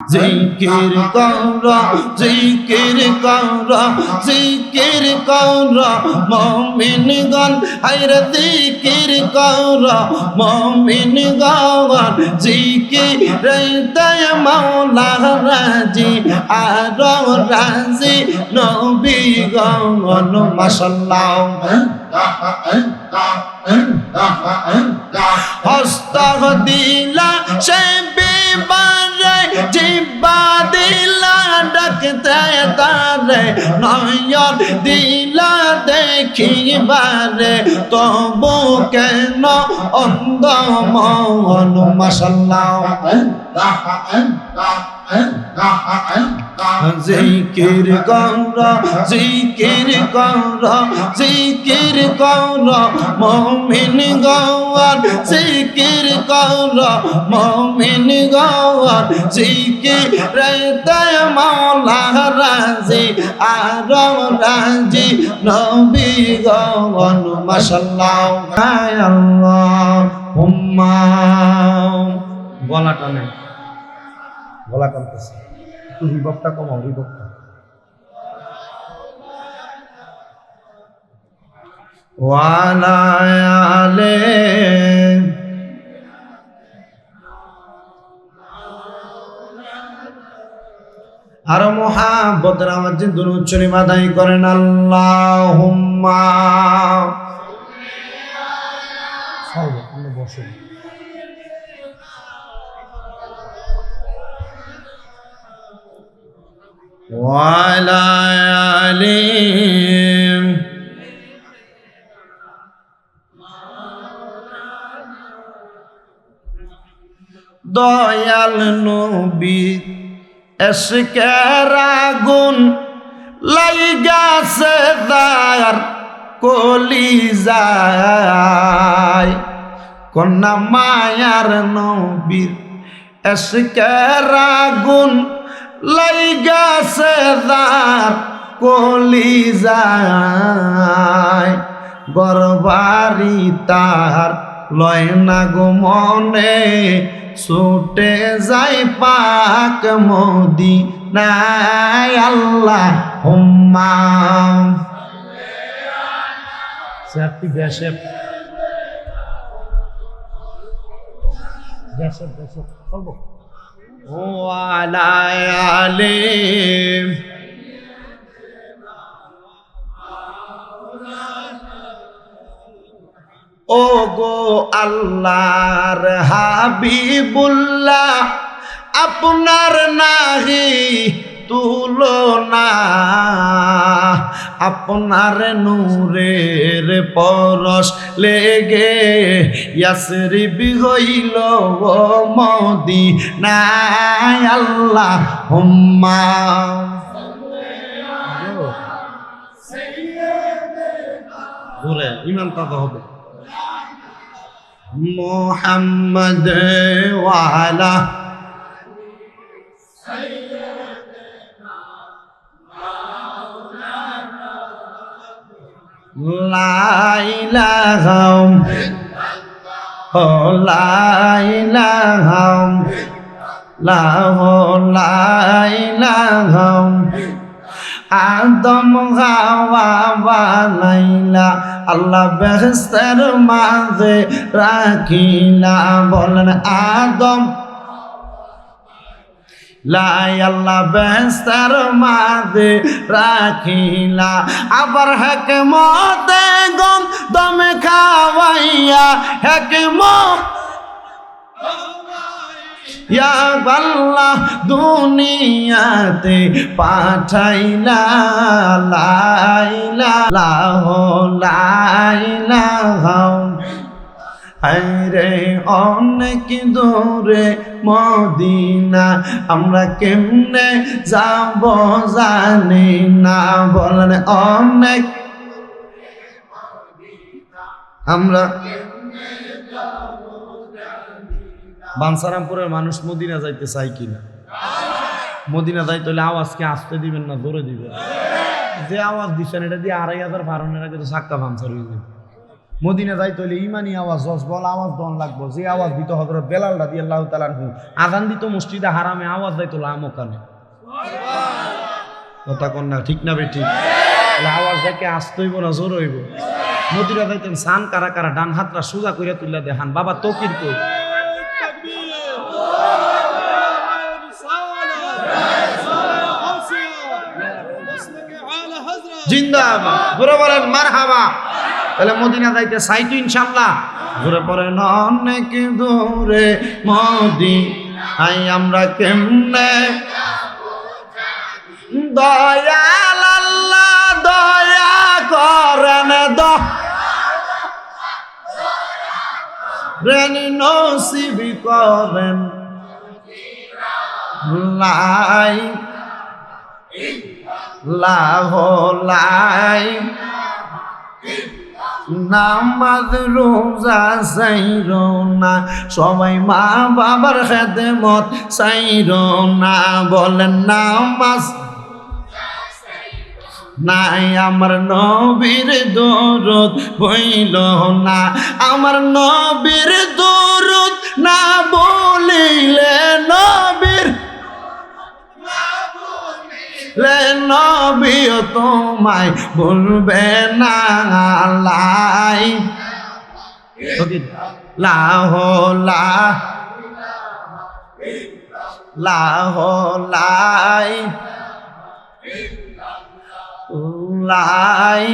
জিকির কর জিকির কর জিকির কর মমিন গন হাইরে জিকির কর মমিন গন জিকির দয় মাওলা রাজি, আর রাজি, নবী গন মাশাল্লাহ। হস্ত দিলা সে তারে নয়ন দিলা দেখিবারে তবু কেন অন্ধ মন? মাসাল্লাহ জিকির কর জিকির কর জিকির কর মমিন গওয়ার জিকির কর মমিন গওয়ার জিকির দয় মাওলা রাজি আর রাজি নবী গওয়ান মাশাল্লাহ হায় আল্লাহ হুম্মা গলাটা নেই গলা কানতেছে একটু রিবকটা কমাও, রিবকটা। ওয়ালা আলে আর মহাব্বতের আমার যে দুরুচ্চরি মাদাই করেন আল্লাহ وعلى آله দয়াল নবী এসকের আগুন লাইগাছে দার কলি যায় কন্যা মায়ার নবীর এসকের আগুন লাইগাছে দার কলি যায় গরবারি তার লয় না গো মনে, ছুটে যাই পাক মোদি নাই আল্লাহ হুম্মা বেশেপ বেশেপ ও গো আল্লাহর হাবিবুল্লাহ আপনার নাহি তুলনা। আপনার নূরের পরশ লেগে ইয়াসরিবি হইল, ও মদি নাই আল্লাহ হুম্মা। জোরে ইমান কথা হবে। মোহাম্মদ ওয়ালা লাইলাহাম ও লাইলাহাম লাহ লাইলাহাম আদম হাওয়া বানাইলা আল্লাহ বেহস্তের মাঝে রাখিলা বলেন আদম লাই আল্লাহ বেহস্তের মাঝে রাখিলা। আবার হেকমতে গম দমে খাওয়াইয়া হেকমত আল্লাহ দুনিয়াতে পাঠাইলা। লাইলা লাহ লাইলা রে অনেক দূরে মদিনা, আমরা কেমনে যাব জানি না। বলেন অনেক আমরা বানসারামপুরের মানুষ মদিনা যাইতে চাই কিনা? মদিনা যাইতে হলে আওয়াজকে আসতে দিবেন না জোরে দিবেন। যে আওয়াজ দিচ্ছেন এটা দিয়ে আড়াই হাজার ফারনের আগে তো সাক্কা পাঞ্চার হয়ে যাবে। মদিনা যাই হইলে ইমানি আওয়াজ জজবল আওয়াজ দন লাগবো। যে আওয়াজ দিত হজরত বেলাল রাজি আল্লাহ তালানহু আজান দিত মসজিদে হারামে আওয়াজ যাইতো লামো কানে। কথা কন না ঠিক না বেঠিক আওয়াজ দেখে আসতে হইব না জোর হইব? মদিনা যাইতেন সান কারা কারা ডান হাতরা সোজা করিয়া তুললা দেখান বাবা তকির কই? জিন্দাবাদ। বরাবর মার তাহলে মদিনা যাইতে চাই তো ইনশাল্লাহ ঘুরে পরে অনেক দূরে মদি আই আমরা কেমনে দয়াল আল্লাহ দয়া করেন দ। নসিব করেন। লাই, লাহ, লাই। নামাজ রোজা চাইর না, সবাই মা বাবার খেতে মত চাইর না। বলেন, নামাজ নাই, আমার নবীর দৌরত হইল না। আমার নবীর দৌরত না বলিলে নবীর নবীও তোমায় বলবে না লাই। লাহ লাহ লাই লাই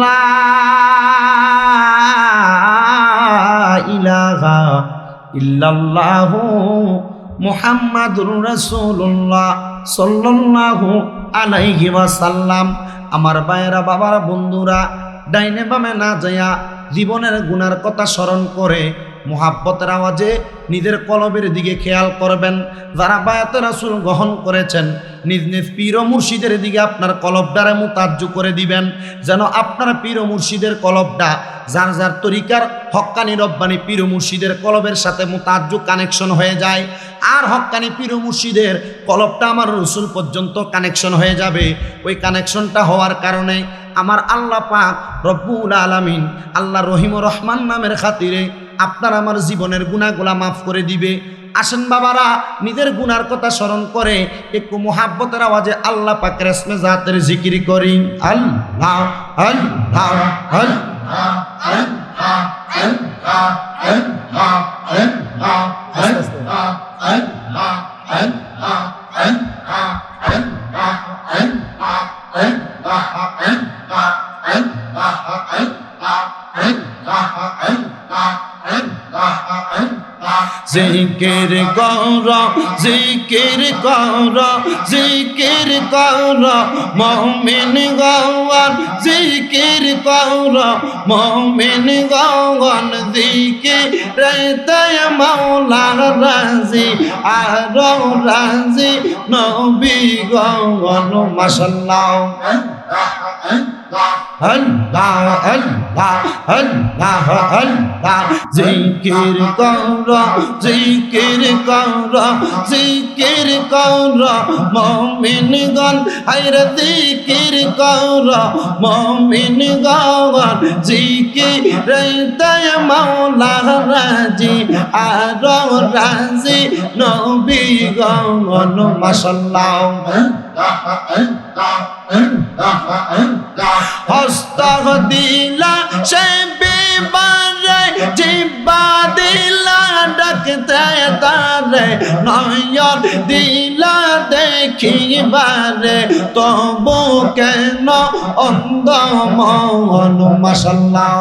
লা ইলাহা ইল্লাল্লাহু মোহাম্মদুর রসুল্লাহ সাল্লাহ আলাইহি ওয়াসাল্লাম। আমার বায়েরা বাবার, বন্ধুরা, ডাইনে বামে না যায়া জীবনের গুনার কথা স্মরণ করে মোহাব্বতের আওয়াজে নিজের কলবের দিকে খেয়াল করবেন। যারা বায়াত রাসুল গ্রহণ করেছেন, নিজ নিজ পীর মুর্শিদের দিকে আপনার কলবটারে মোতাজ্য করে দিবেন, যেন আপনার পীর মুর্শিদের কলবটা যার যার তরিকার হক্কানি রব্বানি পীর মুর্শিদের কলবের সাথে মোতাজ্জু কানেকশন হয়ে যায়। আর হক্কানি পীর মুর্শিদের কলবটা আমার রসুল পর্যন্ত কানেকশন হয়ে যাবে। ওই কানেকশনটা হওয়ার কারণে আমার আল্লাহ পাক রব্বুল আলমিন আল্লাহ রহিম রহমান নামের খাতিরে আপনার আমার জীবনের গুণাগুলা মাফ করে দিবে। আসেন বাবারা, নিজের গুনার কথা স্মরণ করে একটু মোহাব্বতের আওয়াজে আল্লাহ পাক রেশমে জাতের জিকির করি। আল্লাহ আল্লাহ আল্লাহ। 嗯啦，嗯啦，嗯啦，嗯啦，嗯啦，嗯啦，嗯啦，嗯啦，嗯啦，嗯啦，嗯啦，嗯啦，嗯啦，嗯啦，嗯啦，嗯啦，嗯啦。জিকির কর জিকির কর জিকির কর, মমিন গওয়ান জিকির কর, মমিন গওয়ান দিকে রেতায় মাওলা রাজি আর রাজি নবী গওয়ান মাশাল্লাহ। জিকির কর জিকির কর জিকির কর মমিনগণ হাইর জিকির গৌরা মমিন গৌর জিকি রৈতয় মৌলা রাজি, আর রাজি নবী গৌন মাসাল্লাহ হস্ত দিলা সে বিবাদ জিব্বা দিলা দেখতে তারে নয়ন দিলা দেখিবারে তবু কেন অন্ধ মন মশাল্লাহ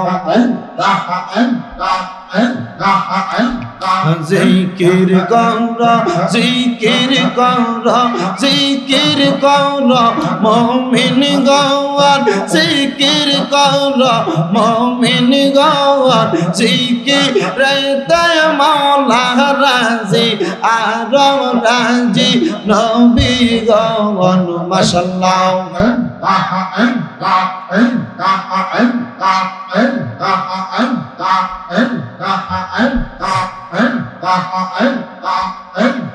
জিকির করা জিকির করা জিকির করা মমিন গাওয়ার জিকির করা মমিন গাওয়ার জিকির রেতায় মাওলা রাজি, আর রাজি নবী গাওয়ান মাশাল্লাহ أنت أنت أنت أنت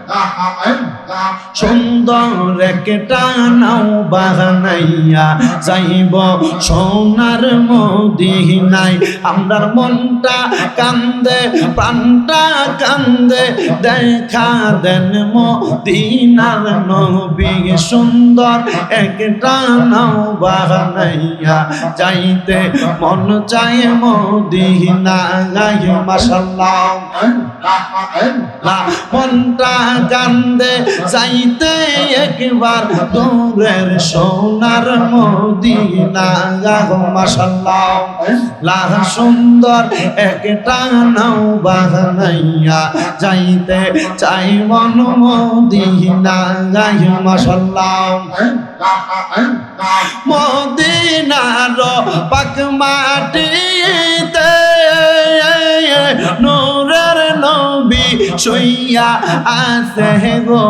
সুন্দর একটা নাও বাহানাইয়া যাইব সোনার মদিনাই আমরার মনটা কান্দে প্রাণটা কান্দে দেখা দেন মদিনার নবী। সুন্দর একটা নাও বাহানাইয়া যাইতে মন চাই মদিনা মাসাল্লাহ মনটা কান্দে যাইতে একবার দূরের সোনার মদিনা মাসাল্লাহ লাহ সুন্দর একটা নাও বাহানাইয়া যাইতে চাই মন মদিনা মাসাল্লাহ মদিনার পাক মাটিতে নবী শুইয়া আছে গো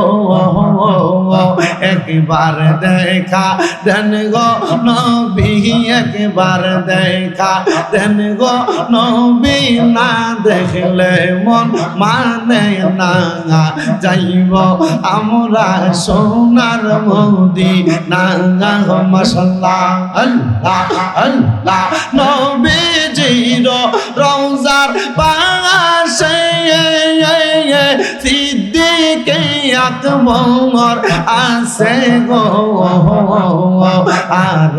একবার দেখা দেন গো নবী, একবার দেখা দেন গো নবী। না দেখলে মন মানে না যাইব আমরা সোনার মোদি না মশাল্লাহ, আল্লাহ আল্লাহ। নবীজির রওজার পাশে আকবর আছে গো, আর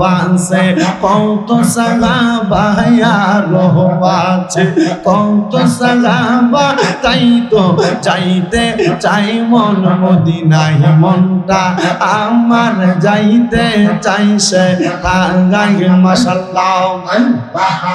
বাসে কত সাগাবা আর আছে, কত সাগাবা তাই তো চাইতে চাই মন মদিনাই মনটা আমার যাইতে চাই সে গাই মাসাল্লাহ ইলাহা